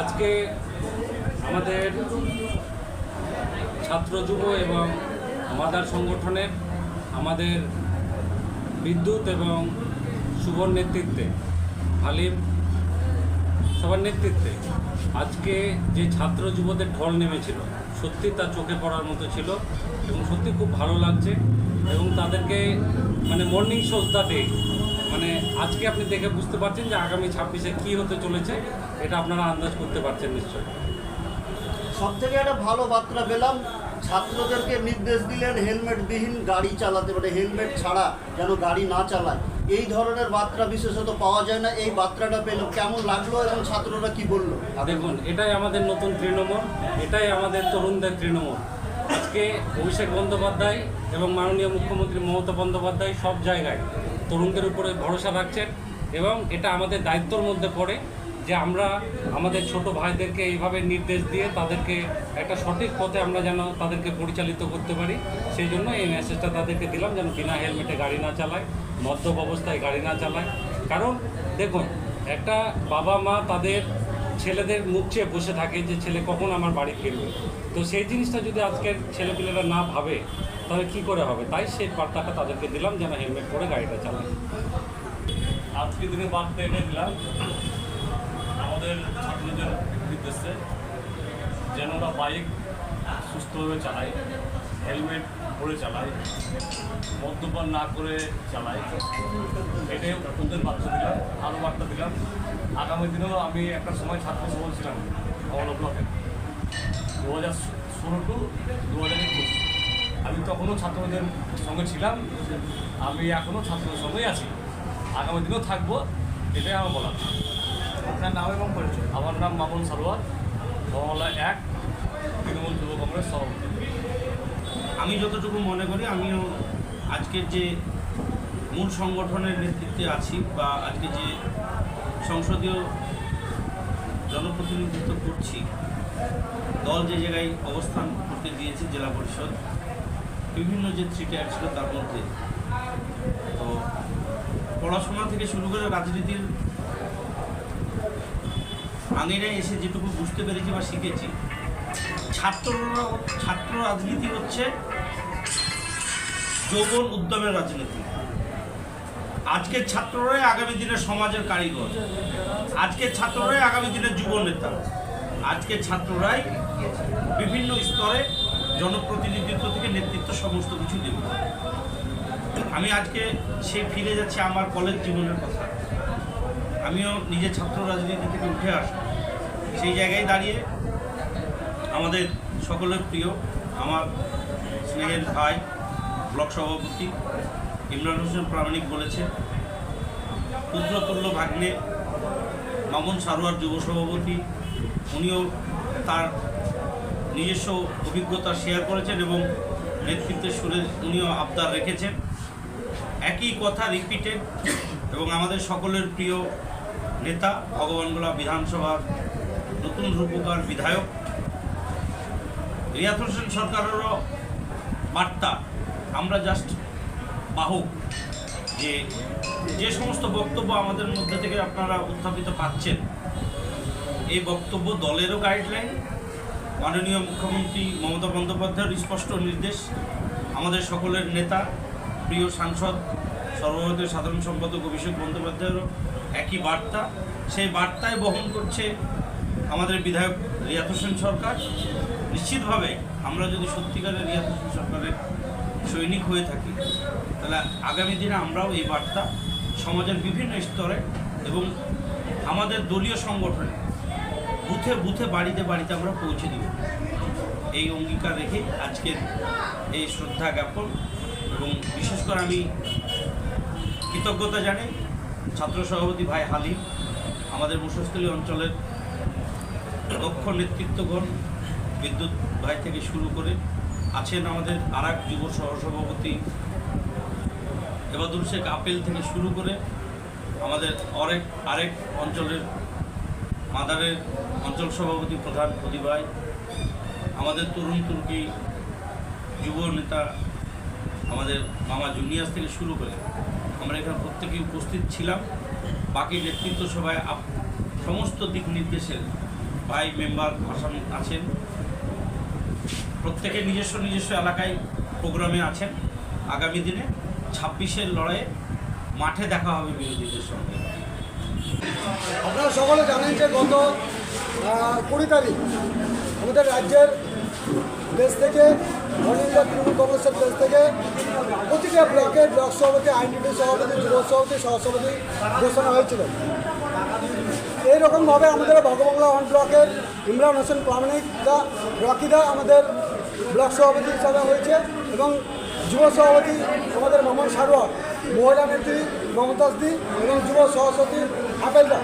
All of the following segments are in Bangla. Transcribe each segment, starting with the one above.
আজকে আমাদের ছাত্র যুব এবং মাদার সংগঠনের আমাদের বিদ্যুৎ এবং শুভর নেতৃত্বে, হালিম সবার নেতৃত্বে আজকে যে ছাত্র যুবদের ঢল নেমেছিল, সত্যি তা চোখে পড়ার মতো ছিল এবং সত্যি খুব ভালো লাগছে এবং তাদেরকে মানে মর্নিং শোজ মানে আজকে আপনি দেখে বুঝতে পারছেন যে আগামী ছাব্বিশে কী হতে চলেছে এটা আপনারা আন্দাজ করতে পারছেন নিশ্চয়ই। সব থেকে একটা ভালো বার্তা পেলাম ছাত্রদেরকে নির্দেশ দিলেন হেলমেটবিহীন গাড়ি চালাতে মানে হেলমেট ছাড়া যেন গাড়ি না চালায়। এই ধরনের বার্তা বিশেষত পাওয়া যায় না। এই বার্তাটা পেল কেমন লাগল এবং ছাত্ররা কি বলল? দেখুন এটাই আমাদের নতুন তৃণমূল এটাই আমাদের তরুণদের তৃণমূল। আজকে অভিষেক বন্দ্যোপাধ্যায় এবং মাননীয় মুখ্যমন্ত্রী মমতা বন্দ্যোপাধ্যায় সব জায়গায় তরুণদের উপরে ভরসা রাখছেন এবং এটা আমাদের দায়িত্বর মধ্যে পড়ে যে আমরা আমাদের ছোট ভাইদেরকে এইভাবে নির্দেশ দিয়ে তাদেরকে একটা সঠিক পথে আমরা যেন তাদেরকে পরিচালিত করতে পারি। সেই জন্য এই মেসেজটা তাদেরকে দিলাম যেন বিনা হেলমেটে গাড়ি না চালায়, মদ্যপ অবস্থায় গাড়ি না চালায়। কারণ দেখুন, একটা বাবা মা তাদের ছেলেদের মুখ চেয়ে বসে থাকে যে, ছেলে, কখন আমার বাড়ি ফিরবে? তো সেই জিনিসটা যদি আজকের ছেলেপিলেরা না ভাবে তাহলে কি করে হবে? তাই সেই বার্তাটা তাদেরকে দিলাম, যেন হেলমেট পরে গাড়িটা চালায়। আজকে দিনে বার্তা এনে দিলাম আমাদের ছাত্রদের নির্দেশে যেন ওরা বাইক সুস্থভাবে চালায়, হেলমেট পরে চালায়, মদ্যপান না করে চালায়। এটাই ওদের বার্তা দিলাম আরও বার্তা দিলাম। আগামী দিনেও আমি একটা সময় ছাত্র সবল ছিলাম ব্লকে দু হাজার ষোলো টু দু হাজার একুশ। তখনও ছাত্রদের সঙ্গে ছিলাম। আমি এখনও ছাত্রদের সঙ্গেই আছি। আগামী দিনেও থাকব এটাই আমার বলা আপনার নাম এবং পরিচয়? আমার নাম মামুন সারোয়ার মহল্লা এক তৃণমূল যুব কংগ্রেস সভাপতি। আমি যতটুকু মনে করি আমিও আজকের যে মূল সংগঠনের নেতৃত্বে আছি বা আজকে যে সংসদীয় জনপ্রতিনিধিত্ব করছি দল যে জায়গায় অবস্থান করতে দিয়েছে জেলা পরিষদ বিভিন্ন যে থ্রি টায়ার ছিল তার মধ্যে। তো পড়াশোনা থেকে শুরু করে রাজনীতির আঙিনায় এসে যেটুকু বুঝতে পেরেছি বা শিখেছি, ছাত্ররা ছাত্র রাজনীতি হচ্ছে যৌবন উদ্যমের রাজনীতি। আজকের ছাত্ররাই আগামী দিনের সমাজের কারিগর, আজকের ছাত্ররাই আগামী দিনের যুব নেতা। আজকের ছাত্ররাই বিভিন্ন স্তরে জনপ্রতিনিধিত্ব থেকে নেতৃত্ব সমস্ত কিছু দেবে। আমি আজকে সে ফিরে যাচ্ছি আমার কলেজ জীবনের কথা। আমিও নিজে ছাত্র রাজনীতি থেকে উঠে আসি সেই জায়গায় দাঁড়িয়ে আমাদের সকলের প্রিয়, আমার স্নেহের ভাই, ব্লক সভাপতি ইমরান হোসেন প্রামাণিক বলেছে পুত্রতুল্য ভাগ্নে মামুন সারোয়ার যুব সভাপতি উনিও তার নিজস্ব অভিজ্ঞতা শেয়ার করেছেন এবং নেতৃত্বের সুরে উনিও আবদার রেখেছেন। একই কথা রিপিটেড এবং আমাদের সকলের প্রিয় নেতা, ভগবানগোলা বিধানসভার নতুন রূপকার বিধায়ক। রিয়াত হোসেন সরকারেরও বার্তা, আমরা জাস্ট বাহক যে যে সমস্ত বক্তব্য আমাদের মধ্যে থেকে আপনারা উত্থাপিত পাচ্ছেন। এই বক্তব্য দলেরও গাইডলাইন মাননীয় মুখ্যমন্ত্রী মমতা বন্দ্যোপাধ্যায়ের স্পষ্ট নির্দেশ, আমাদের সকলের নেতা, প্রিয় সাংসদ, সর্বভারতীয় সাধারণ সম্পাদক অভিষেক বন্দ্যোপাধ্যায়েরও একই বার্তা। সেই বার্তায় বহন করছে আমাদের বিধায়ক রিয়াত হোসেন সরকার। নিশ্চিতভাবে আমরা যদি সত্যিকারের রিয়াত হোসেন সরকারের সৈনিক হয়ে থাকি, তাহলে আগামী দিনে আমরাও এই বার্তা সমাজের বিভিন্ন স্তরে এবং আমাদের দলীয় সংগঠনে বুথে বুথে বাড়িতে বাড়িতে আমরা পৌঁছে দিব। এই অঙ্গীকার রেখে আজকের এই শ্রদ্ধা জ্ঞাপন এবং বিশেষ করে আমি কৃতজ্ঞতা জানাই ছাত্র সভাপতি ভাই হালিম, আমাদের মুসস্থলী অঞ্চলের দক্ষ নেতৃত্বগণ, বিদ্যুৎ ভাই থেকে শুরু করে আছেন আমাদের আর যুব সহসভাপতি এবাদুল শেখ আপেল থেকে শুরু করে আমাদের অনেক আরেক অঞ্চলের মাদারের অঞ্চল সভাপতি প্রধান প্রতিভাই আমাদের তরুণ তুর্কি যুব নেতা আমাদের মামা জুনিয়াস থেকে শুরু করে, আমরা এখানে প্রত্যেকেই উপস্থিত ছিলাম। বাকি নেতৃত্ব সভায় সমস্ত দিক নির্দেশের ভাই মেম্বার আসান আছেন। প্রত্যেকে নিজস্ব নিজস্ব এলাকায় প্রোগ্রামে আছেন। আগামী দিনে ছাব্বিশের লড়াইয়ে মাঠে দেখা হবে বিরোধীদের সঙ্গে। আপনারা সকলে জানেন যে গত কুড়ি তারিখ আমাদের রাজ্যের দেশ থেকে ইন্ডিয়া তৃণমূল কংগ্রেসের দেশ থেকে প্রতিটা ব্লকে ব্লক সভাপতি, আইনজীবী সভাপতি, যুব সভাপতি, সহসভাপতি ঘোষণা হয়েছিল। এইরকমভাবে আমাদের ভগবাংলা ওয়ান ব্লকের ইমরান হোসেন প্রামাণিকদা, রকিদা আমাদের ব্লক সভাপতি হিসাবে হয়েছে এবং যুব সভাপতি আমাদের মামন সারোয়ার, মহিলা নেত্রী মমতাজ দি এবং যুব সহসভাপতি আপেলদা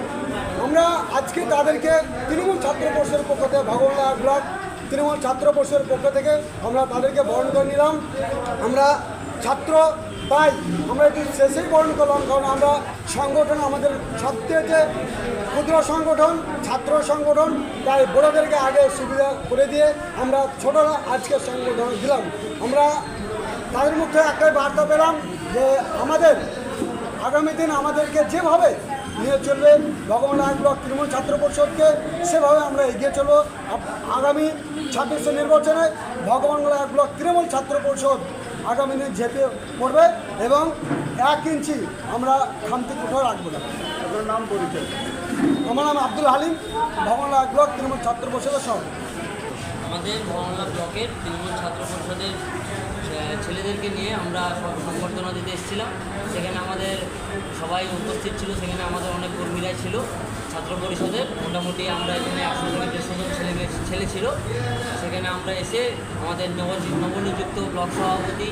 আমরা আজকে তাদেরকে তৃণমূল ছাত্র পরিষদের পক্ষ থেকে ভগবাংলা এক ব্লক তৃণমূল ছাত্র পরিষদের পক্ষ থেকে আমরা তাদেরকে বরণ করে নিলাম। আমরা ছাত্র তাই আমরা একটু শেষেই বরণ করলাম, কারণ আমরা সংগঠন, আমাদের সবথেকে ক্ষুদ্র সংগঠন, ছাত্র সংগঠন। তাই বড়োদেরকে আগে সুবিধা করে দিয়ে আমরা ছোটরা আজকে সংগঠন দিলাম। আমরা তাদের মধ্যে একটাই বার্তা পেলাম যে আমাদের আগামী দিন আমাদেরকে যেভাবে নিয়ে চলবে ভগবান এক ব্লক তৃণমূল ছাত্র পরিষদকে সেভাবে আমরা এগিয়ে চলব। আগামী ছাব্বিশে নির্বাচনে ভগবান এক ব্লক তৃণমূল ছাত্র পরিষদ আগামী দিন ঝেঁপে পড়বে এবং এক ইঞ্চি আমরা খামতি কোথাও রাখব না। আপনার নাম পরিচয়? আমার নাম আব্দুল হালিম ভগবান এক ব্লক তৃণমূল ছাত্র পরিষদের সভাপতি। আমাদের মহল্লা ব্লকের তৃণমূল ছাত্র পরিষদের ছেলেদেরকে নিয়ে আমরা সব সংবর্ধনা দিতে এসেছিলাম। সেখানে আমাদের সবাই উপস্থিত ছিল, সেখানে আমাদের অনেক কর্মীরাই ছিল, ছাত্র পরিষদের। মোটামুটি আমরা এখানে একশো দেড়শো জন ছেলে ছেলে ছিল। সেখানে আমরা এসে আমাদের নব নবনিযুক্ত ব্লক সভাপতি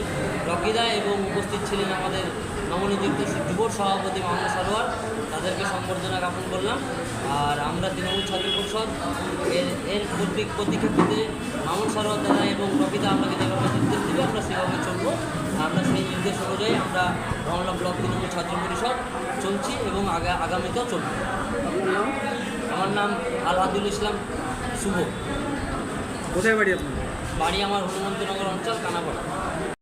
রকিদা এবং উপস্থিত ছিলেন আমাদের নবনিযুক্ত যুব সভাপতি মামলা সরোয়ার তাদেরকে সম্বর্ধনা জ্ঞাপন করলাম। আর আমরা তৃণমূল ছাত্র পরিষদ এর এর প্রতি প্রতিক্ষেপে মামুন সরোয়ার দাদা এবং রবিদা আমাকে যেভাবে নির্দেশ দেবে আমরা সেভাবে চলবো। আমরা সেই নির্দেশ অনুযায়ী আমরা বাংলা ব্লক তৃণমূল ছাত্র পরিষদ চলছি এবং আগা আগামীতেও চলব। আমার নাম আলহাদুল ইসলাম শুভ। কোথায় বাড়ি আপনার? বাড়ি আমার হনুমন্তনগর অঞ্চল কানাপাড়া।